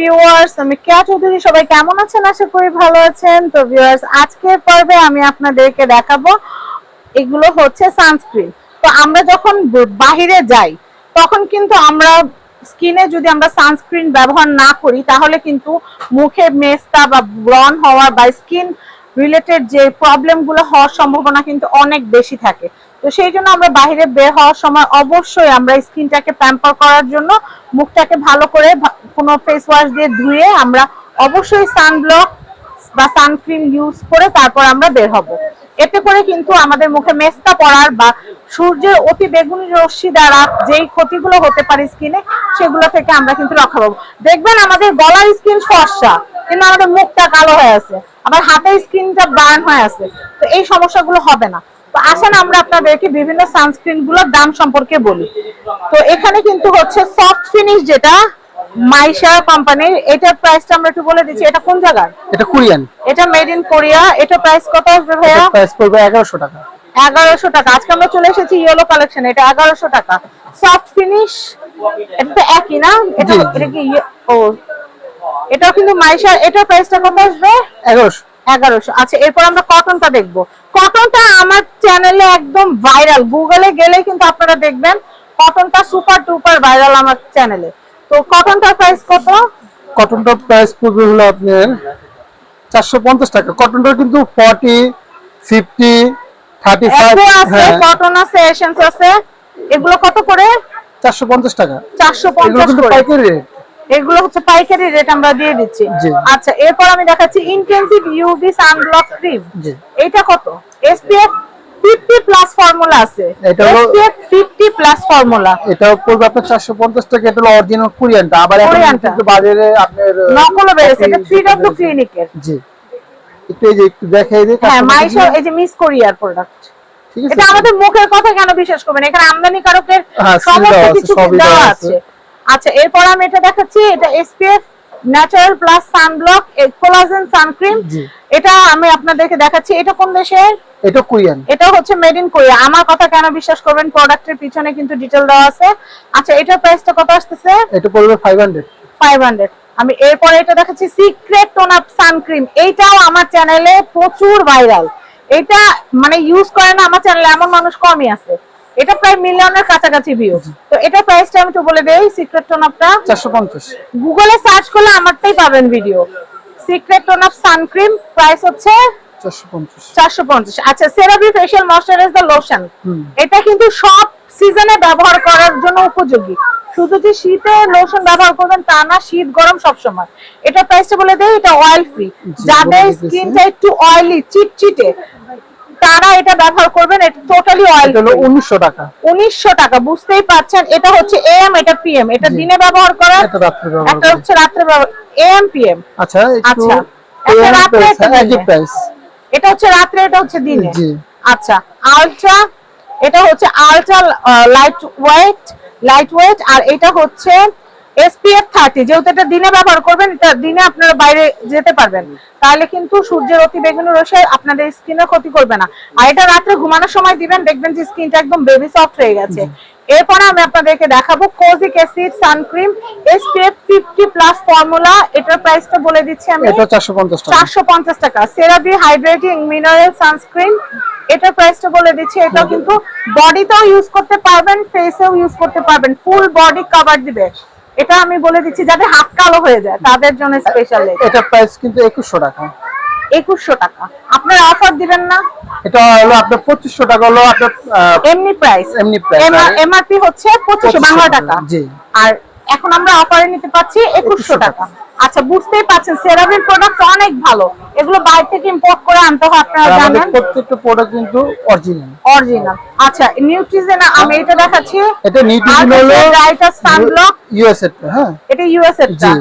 Viewers আমি কেয়া চৌধুরী, সবাই কেমন আছেন? আশা করি ভালো আছেন। তো ভিউয়ার্স আজকের পর্বে আমি আপনাদেরকে দেখাবো, এগুলো হচ্ছে সানস্ক্রিন তো আমরা যখন বাহিরে যাই, তখন কিন্তু আমরা স্কিনে যদি আমরা সানস্ক্রিন ব্যবহার না করি, তাহলে কিন্তু মুখে মেস্তা বা ব্রন হওয়া বা স্কিন রিলেটেড যে প্রবলেমগুলো হওয়ার সম্ভাবনা কিন্তু অনেক বেশি থাকে। তো সেই জন্য আমরা বাইরে বের হওয়ার সময় অবশ্যই আমরা স্কিনটাকে প্যাম্পার করার জন্য মুখটাকে ভালো করে কোনো ফেস ওয়াশ দিয়ে ধুয়ে আমরা অবশ্যই সানব্লক বা সানক্রিম ইউজ করে তারপর আমরা বের হব। এতে করে কিন্তু আমাদের মুখে মেস্তা পড়ার বা সূর্যের অতি বেগুনি রশ্মি দ্বারা যেই ক্ষতিগুলো হতে পারে স্কিনে সেগুলো থেকে আমরা কিন্তু রক্ষা পাবো। দেখবেন আমাদের গলার স্কিন ফর্সা, কিন্তু আমাদের মুখটা কালো হয়ে আছে, আবার হাতের স্কিনটা বার্ন হয়ে আছে, তো এই সমস্যাগুলো হবে না। তো আসেন আমরা আপনাদেরকে বিভিন্ন সানস্ক্রিনগুলোর দাম সম্পর্কে বলি। তো এখানে কিন্তু হচ্ছে সফট ফিনিশ যেটা মাইশা কোম্পানির এটার প্রাইসটা আমরা একটু বলে দিচ্ছি। এটা কোন জায়গার এটা কোরিয়ান। এটা মেড ইন কোরিয়া এটা প্রাইস কত আসবে ভাইয়া? প্রাইস পড়বে এগারোশো টাকা। এগারোশো টাকা। আজকে আমরা চলে এসেছি ইয়েলো কালেকশন এটা এগারোশো টাকা। সফট ফিনিশ এটা তো একই না? এটা। এটা কি ও। এটাও কিন্তু মাইশা এটার প্রাইসটা কত আসবে? এগারোশো। এগারোশো। আচ্ছা এরপর আমরা কটনটা দেখব। কটনটা আমার চ্যানেলে একদম ভাইরাল গুগলে গেলে কিন্তু আপনারা দেখবেন কটনটা সুপার টুপার ভাইরাল আমার চ্যানেলে তো কটনটার প্রাইস কত? কটনটার প্রাইস পড়বে হলো আপনার চারশো পঞ্চাশ টাকা। কটনটা কিন্তু ফর্টি ফিফটি থার্টি ফাইভ আছে হ্যাঁ। কটন আছে এসেন্স আছে। এগুলো কত করে? চারশো পঞ্চাশ টাকা। চারশো পঞ্চাশ পাইকারি রেট এগুলো হচ্ছে পাইকারি রেট আমরা দিয়ে দিচ্ছি। আচ্ছা এরপর আমি দেখাচ্ছি ইন্টেন্সিভ ইউভি সানব্লক ক্রিম এটা কত? এসপিএফ 50 প্লাস ফর্মুলা আছে। এটা হলো- এসপিএফ 50 প্লাস ফর্মুলা এটা পড়বে আপনার চারশো পঞ্চাশ টাকা এটা হলো অরিজিনাল কোরিয়ানটা। আবার এখন কিন্তু বাজারে আপনার নকলও বেড়েছে এটা বেরিয়েছে। ক্লিনিকের জি। একটু এই যে একটু দেখাই দিই হ্যাঁ মাইশো এই যে মিস কোরিয়ার প্রোডাক্ট ঠিক আছে এটা আমাদের মুখের কথা কেন বিশ্বাস করবেন? এখানে আমদানি কারকের হ্যাঁ, সমস্ত কিছু দেওয়া আছে। আচ্ছা এরপর আমি এটা দেখাচ্ছি এটা SPF natural plus sunblock collagen suncream এটা আমি আপনাদেরকে দেখাচ্ছি এটা কোন দেশের? এটা কোরিয়ান। এটা হচ্ছে মেড ইন কোরিয়া আমার কথা কেন বিশ্বাস করবেন প্রোডাক্টের পিছনে কিন্তু ডিটেল দেওয়া আছে। আচ্ছা এটার প্রাইসটা কত আসতেছে? এটা পড়বে ফাইভ হান্ড্রেড ফাইভ হান্ড্রেড আমি এরপরে এটা দেখাচ্ছি সিক্রেট টোন আপ সানক্রিম এইটাও আমার চ্যানেলে প্রচুর ভাইরাল এটা মানে ইউজ করে না আমার চ্যানেলে এমন মানুষ কমই আছে। এটা প্রায় মিলিয়নের কাছাকাছি ভিউ তো এটা প্রাইসটা আমি একটু বলে দেই সিক্রেট টোন আপটা চারশো পঞ্চাশ। গুগলে সার্চ করলে আমারটাই পাবেন video secret tone up suncream price হচ্ছে চারশো পঞ্চাশ। চারশো পঞ্চাশ। আচ্ছা সেরাভি ফেশিয়াল ময়শ্চারাইজার লোশন এটা কিন্তু সব সিজনে ব্যবহার করার জন্য উপযোগী। শুধু যে শীতে লোশন ব্যবহার করবেন তা না শীত গরম সব সময় এটা প্রাইসটা বলে দেই এটা অয়েল ফ্রি যাদের। স্কিনটা একটু অয়েলি চিটচিটে তারা এটা ব্যবহার করবেন এটা টোটালি অয়েল হলো উনিশশো টাকা। উনিশশো টাকা বুঝতেই পারছেন? এটা হচ্ছে এএম এটা পিএম এটা দিনে ব্যবহার করার এটা রাত্রে ব্যবহার করি। হচ্ছে রাত্রে এএম পিএম আচ্ছা একটু আচ্ছা। একটা রাত্রে প্রাইস এটা হচ্ছে রাত্রে এটা হচ্ছে দিনে। জি। আচ্ছা আলট্রা এটা হচ্ছে ultra lightweight lightweight আর এটা হচ্ছে এসপিএফ থার্টি যেহেতু এটা দিনে ব্যবহার করবেন এটা দিনে আপনারা বাইরে যেতে পারবেন। তাহলে কিন্তু সূর্যের অতি বেগুনি রশ্মি আপনাদের স্কিনের ক্ষতি করবে না। আর এটা রাত্রে ঘুমানোর সময় দিবেন দেখবেন যে স্কিনটা একদম বেবি সফট হয়ে গেছে। এরপরে আমি আপনাদেরকে দেখাবো kojic acid suncream SPF fifty plus formula এটার প্রাইসটা বলে দিচ্ছি আমি। এটা চারশো পঞ্চাশ টাকা। চারশো পঞ্চাশ টাকা। সেরাবি হাইড্রেটিং মিনারেল সানস্ক্রিন এটার প্রাইসটা বলে দিচ্ছি। এটাও কিন্তু বডিতেও ইউজ করতে পারবেন ফেসেও ইউজ করতে পারবেন। ফুল বডি কভার দিবে। এটা আমি বলে দিচ্ছি যাদের হাত কালো হয়ে যায় তাদের জন্য স্পেশাল এটা। প্রাইস কিন্তু 2100 টাকা। 2100 টাকা। আপনারা অফার দিবেন না? এটা হলো আপনার 2500 টাকা হলো আপনার এমনি প্রাইস এমনি প্রাইস আর- এমআরপি হচ্ছে পঁচিশশো 2500 টাকা, জি। আর এখন আমরা অফারে নিতে পাচ্ছি একুশশো 2100 টাকা। আচ্ছা বুঝতেই পারছেন সেরাবির প্রোডাক্ট অনেক ভালো। এগুলো বাইরে থেকে ইম্পোর্ট করে আনতে হয় আপনারা জানেন। প্রত্যেকটা প্রোডাক্ট কিন্তু অরিজিনাল অরিজিনাল আচ্ছা নিউট্রিজেন আমি এটা দেখাচ্ছি। এটা নিউট্রিশন হলো রাইটার সানব্লক ইউএস এর হ্যাঁ। এটা ইউএস এর জি।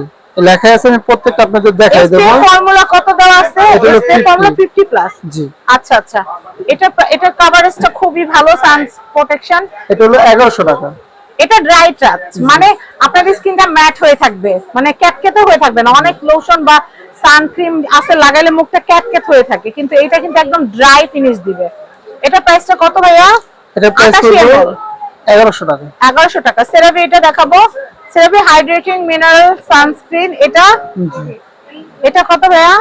লেখা আছে আমি প্রত্যেকটা আপনাদের দেখাই দেবো। ফর্মুলা কত দেওয়া আছে? এটা ফর্মুলা 50 50 প্লাস জি। আচ্ছা আচ্ছা। এটা এটা কভারেজটা খুবই ভালো সান প্রোটেকশন এটা হলো এগারোশো টাকা। এটা ড্রাই টাচ মানে আপনার স্কিনটা ম্যাট হয়ে থাকবে মানে ক্যাটকেটে হয়ে থাকবে না। অনেক লোশন বা সানক্রিম আছে লাগালে মুখটা ক্যাটকেট হয়ে থাকে কিন্তু এটা কিন্তু একদম ড্রাই ফিনিশ দিবে। এটা প্রাইসটা কত ভাইয়া? এটা প্রাইস 88 করব ml এগারোশো টাকা। এগারোশো টাকা। সেরাভি এটা দেখাবো। সেরাভি হাইড্রেটিং মিনারেল সানস্ক্রিন এটা? এটা কত ভাইয়া?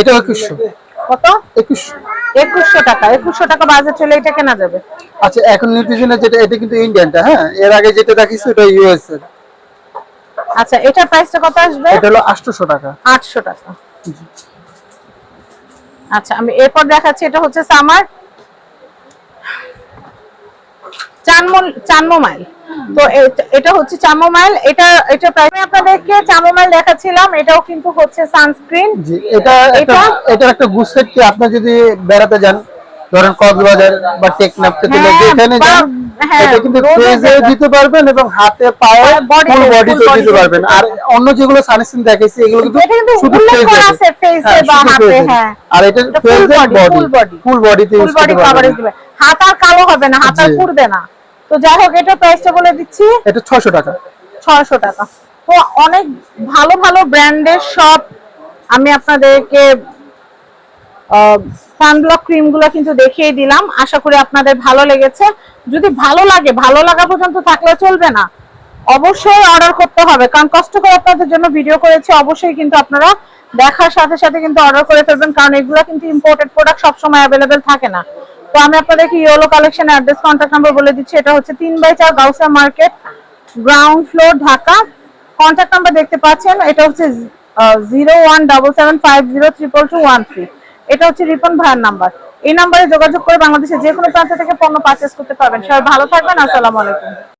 এটা একুশশো। কত? একুশশো। একুশশো টাকা একুশশো টাকা বাজার চলে এটা কেনা যাবে? আচ্ছা এখন নিউট্রিশনের যেটা এটা কিন্তু ইন্ডিয়ানটা হ্যাঁ? এর আগে যেটা দেখিস ওটা ইউএস এর আচ্ছা এটার প্রাইসটা কত আসবে? এটা হলো আটশোশো টাকা। আটশো টাকা। আচ্ছা আমি এরপর দেখাচ্ছি এটা হচ্ছে সামার চানমল চানমোমাইল তো এটা হচ্ছে চানমোমাইল এটা এটা প্রায় আপনাদেরকে চানমোমাইল দেখাচ্ছিলাম এটাও কিন্তু হচ্ছে সানস্ক্রিন জি এটা এটা? এটা একটা গুসেট কি আপনি যদি বেড়াতে যান ধরেন কক্সবাজার বা টেকনাফ থেকে হ্যাঁ, যেখানে যান হ্যাঁ, এটা কিন্তু যেটা- দিতে পারবেন এবং হাতে পায়ে ফুল বডিতে দিতে পারবেন আর অন্য যেগুলো সানস্ক্রিন দেখাইছি এগুলো কিন্তু শুধু এ। আছে হ্যাঁ, বা হাতে, হ্যাঁ। আর এটা full বডি। ফুল বডিতে ফুল ইউজ বডি করতে কভারেজ পারবেন দিবে হাত আর কালো হবে না হাত আর। পুড়বে না তো যাই হোক এটা প্রাইসটা বলে দিচ্ছি। এটা 600 টাকা। ছয়শো টাকা। তো অনেক ভালো ভালো ব্র্যান্ডের সব আমি আপনাদেরকে সানব্লক ক্রিমগুলো কিন্তু দেখিয়ে দিলাম। আশা করি আপনাদের ভালো লেগেছে। যদি ভালো লাগে ভালো লাগা পর্যন্ত থাকলে চলবে না অবশ্যই অর্ডার করতে হবে। কারণ কষ্ট করে আপনাদের জন্য ভিডিও করেছি অবশ্যই কিন্তু আপনারা দেখার সাথে সাথে কিন্তু অর্ডার করে ফেলবেন। কারণ এগুলো কিন্তু ইম্পোর্টেড প্রোডাক্ট সবসময় অ্যাভেলেবেল থাকে না। তো আমি আপনাদেরকে yellow collection address contact number বলে দিচ্ছি। এটা হচ্ছে তিন বাই চার Gausia market ground floor Dhaka. Contact number দেখতে পাচ্ছেন, এটা হচ্ছে zero one double seven five zero triple two one three এটা হচ্ছে রিপন ভাইয়ের নাম্বার এই নাম্বারে যোগাযোগ করে বাংলাদেশের যে কোনো প্রান্ত থেকে পণ্য পারচেস করতে পারবেন। সবাই ভালো থাকবেন, আসসালামু আলাইকুম।